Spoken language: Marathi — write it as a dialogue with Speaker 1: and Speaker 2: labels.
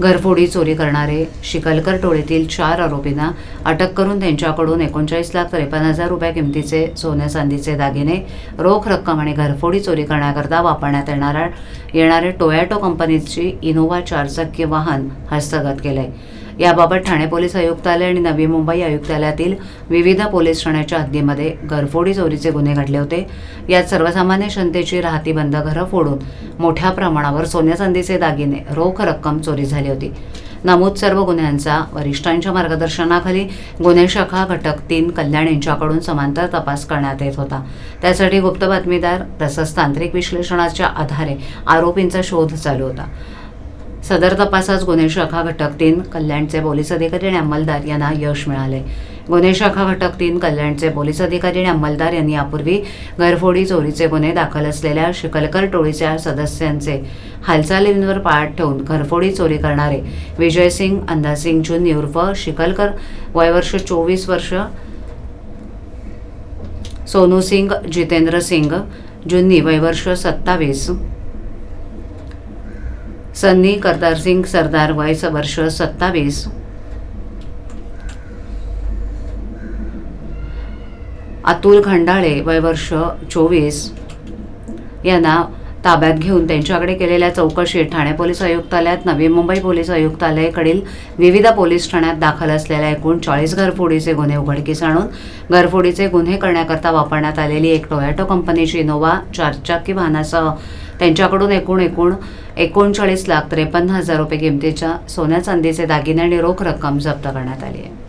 Speaker 1: घरफोडी चोरी करणारे शिकलकर टोळीतील चार आरोपींना अटक करून त्यांच्याकडून एकोणचाळीस लाख त्रेपन्न हजार रुपये किमतीचे सोन्या चांदीचे दागिने रोख रक्कम आणि घरफोडी चोरी करण्याकरता वापरण्यात येणाऱ्या येणारे टोयॅटो कंपनीची इनोव्हा चारचाकी वाहन हस्तगत केलंय. याबाबत ठाणे पोलीस आयुक्तालय आणि नवी मुंबई आयुक्तालयातील विविध पोलीस ठाण्याच्या हद्दीमध्ये घरफोडी चोरीचे गुन्हे घडले होते. यात सर्वसामान्य जनतेची राहती बंद घरं फोडून मोठ्या प्रमाणावर सोन्या चांदीचे दागिने रोख रक्कम चोरी झाली होती. नमूद सर्व गुन्ह्यांचा वरिष्ठांच्या मार्गदर्शनाखाली गुन्हे शाखा घटक तीन कल्याण यांच्याकडून समांतर तपास करण्यात येत होता. त्यासाठी गुप्त बातमीदार तसंच तांत्रिक विश्लेषणाच्या आधारे आरोपींचा शोध चालू होता. सदर तपासात गुन्हे शाखा घटक तीन कल्याणचे पोलीस अधिकारी आणि अंमलदार यांना यश मिळाले. गुन्हे शाखा घटक तीन कल्याणचे पोलीस अधिकारी आणि अंमलदार यांनी यापूर्वी घरफोडी चोरीचे गुन्हे दाखल असलेल्या शिकलकर टोळीच्या सदस्यांचे हालचालींवर पाळत ठेवून घरफोडी चोरी करणारे विजयसिंग अंधासिंग जुनी उर्फ शिकलकर वयवर्ष चोवीस वर्ष सोनू सिंग जितेंद्र सिंग जुन्नी वयवर्ष सत्तावीस सन्नी करतार सिंग सरदार वय वर्ष सत्तावीस. अतुल खंडाळे वय वर्ष चोवीस. यांना ताब्यात घेऊन त्यांच्याकडे केलेल्या चौकशीत ठाणे पोलीस आयुक्तालयात नवी मुंबई पोलीस आयुक्तालयाकडील विविध पोलीस ठाण्यात दाखल असलेल्या एकूण चाळीस घरफोडीचे गुन्हे उघडकीस आणून घरफोडीचे गुन्हे करण्याकरता वापरण्यात आलेली एक टोयॅटो कंपनीची इनोव्हा चारचाकी वाहनासह त्यांच्याकडून एकूण एकूण एकोणचाळीस लाख त्रेपन्न हजार रुपये किमतीच्या सोन्या चांदीचे दागिने आणि रोख रक्कम जप्त करण्यात आली आहे.